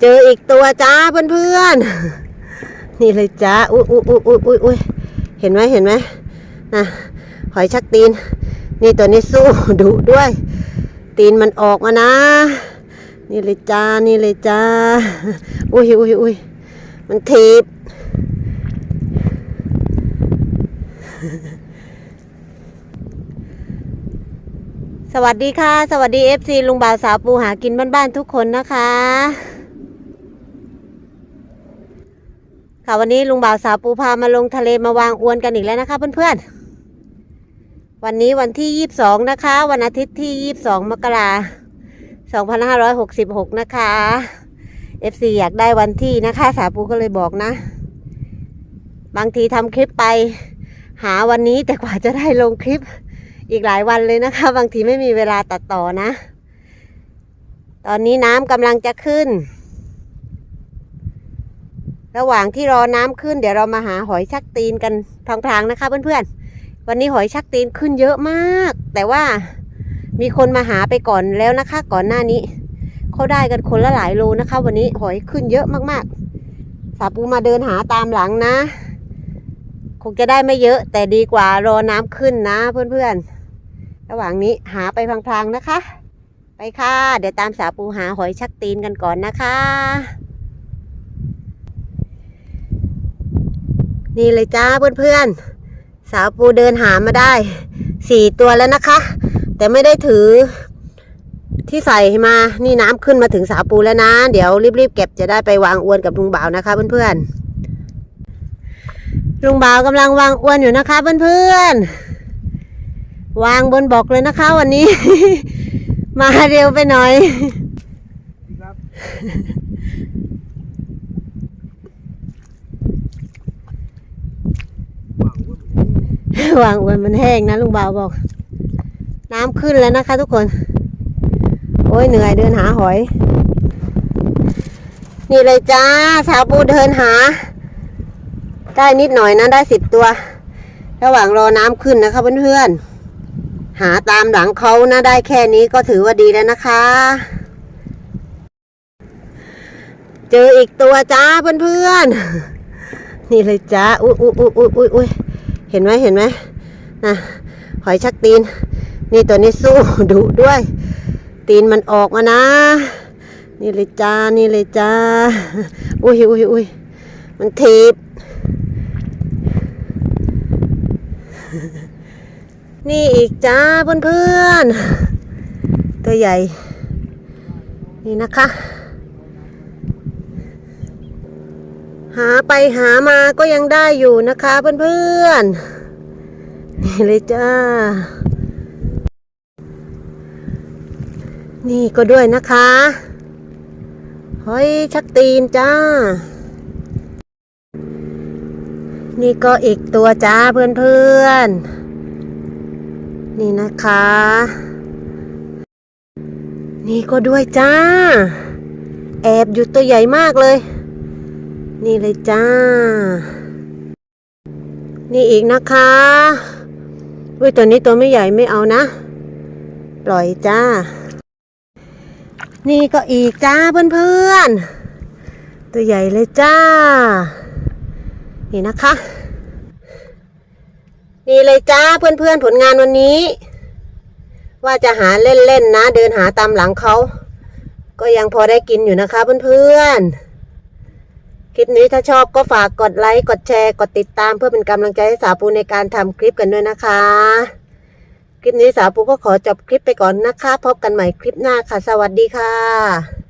เจออีกตัวจ้าเพื่อนๆ นี่เลยจ้าอุ้ยอุ้ยอุ้ยอุ้ยอุ้ยอุ้ยเห็นไหมเห็นไหมนะหอยชักตีน นี่ตัวนี้สู้ดุด้วย ตีนมันออกมานะ นี่เลยจ้า นี่เลยจ้า อุ้ยอุ้ยอุ้ยมันทีบสวัสดีค่ะ สวัสดี FC ลุงบ่าวสาวปูหากินบ้านๆทุกคนนะคะ ค่ะวันนี้ลุงบ่าวสาวปูพามาลงทะเลมาวางอวนกันอีกแล้วนะคะเพื่อนๆ วันนี้วันที่ 22 นะคะ วันอาทิตย์ที่ 22 มกราคม2566 นะคะ FC อยากได้วันที่นะคะ สาวปูก็เลยบอกนะ บางทีทำคลิปไป หาวันนี้แต่กว่าจะได้ลงคลิปอีกหลายวันเลยนะคะ บางทีไม่มีเวลาตัดต่อนะ ตอนนี้น้ำกำลังจะขึ้น ระหว่างที่รอน้ำขึ้นเดี๋ยวเรามาหาหอยชักตีนกันพลางๆนะคะ เพื่อนๆ วันนี้หอยชักตีนขึ้นเยอะมาก แต่ว่ามีคนมาหาไปก่อนแล้วนะคะ ก่อนหน้านี้เขาได้กันคนละหลายโลนะคะ วันนี้หอยขึ้นเยอะมากๆ สาปูมาเดินหาตามหลังนะ คงจะได้ไม่เยอะ แต่ดีกว่ารอน้ำขึ้นนะเพื่อนๆ ระหว่างนี้หาไปพลางๆนะคะ ไปค่ะ เดี๋ยวตามสาปูหาหอยชักตีนกันก่อนนะคะ นี่เลยจ้าเพื่อนๆ สาวปูเดินหามาได้สี่ตัวแล้วนะคะ แต่ไม่ได้ถือที่ใส่มา นี่น้ำขึ้นมาถึงสาวปูแล้วนะ เดี๋ยวรีบๆเก็บจะได้ไปวางอวนกับลุงบ่าวนะคะเพื่อนๆ ลุงบ่าวกำลังวางอวนอยู่นะคะเพื่อนๆ วางบนบอกเลยนะคะวันนี้ มาเร็วไปหน่อย ครับ ห วางอวนมันแห้งนะลุงบ่าวบอก น้ำขึ้นแล้วนะคะ ทุกคน โอ้ยเหนื่อยเดินหาหอย นี่เลยจ้า สาวปูเดินหา ได้นิดหน่อยนะได้สิบตัว ระหว่างรอน้ำขึ้นนะคะเพื่อนๆหาตามหลังเขานะได้แค่นี้ก็ถือว่าดีแล้วนะคะ เจออีกตัวจ้าเพื่อนๆนี่เลยจ้า อุ้ยอุ้ยอุ้ยอุ้ยอุ้ย ห็นไหมเห็นไหมนะหอยชักตีน นี่ตัวนี้สู้ดุด้วย ตีนมันออกมานะ นี่เลยจ้า นี่เลยจ้า อุ้ยอุ้ยอุ้ยมันทีบ นี่อีกจ้าเพื่อนๆ ตัวใหญ่ นี่นะคะ หาไปหามาก็ยังได้อยู่นะคะเพื่อนๆ นี่เลยจ้า นี่ก็ด้วยนะคะหอยชักตีนจ้า นี่ก็อีกตัวจ้าเพื่อนๆ นี่นะคะ นี่ก็ด้วยจ้า แอบอยู่ตัวใหญ่มากเลย นี่เลยจ้า นี่อีกนะคะอุ้ยตัวนี้ตัวไม่ใหญ่ไม่เอานะ ปล่อยจ้า นี่ก็อีกจ้าเพื่อนๆ ตัวใหญ่เลยจ้า นี่นะคะ นี่เลยจ้าเพื่อนๆผลงานวันนี้ ว่าจะหาเล่นๆนะ เดินหาตามหลังเขา ก็ยังพอได้กินอยู่นะคะเพื่อนๆ คลิปนี้ถ้าชอบก็ฝากกดไลค์กดแชร์กดติดตามเพื่อเป็นกำลังใจให้สาวปูในการทำคลิปกันด้วยนะคะ คลิปนี้สาวปูก็ขอจบคลิปไปก่อนนะคะ พบกันใหม่คลิปหน้าค่ะ สวัสดีค่ะ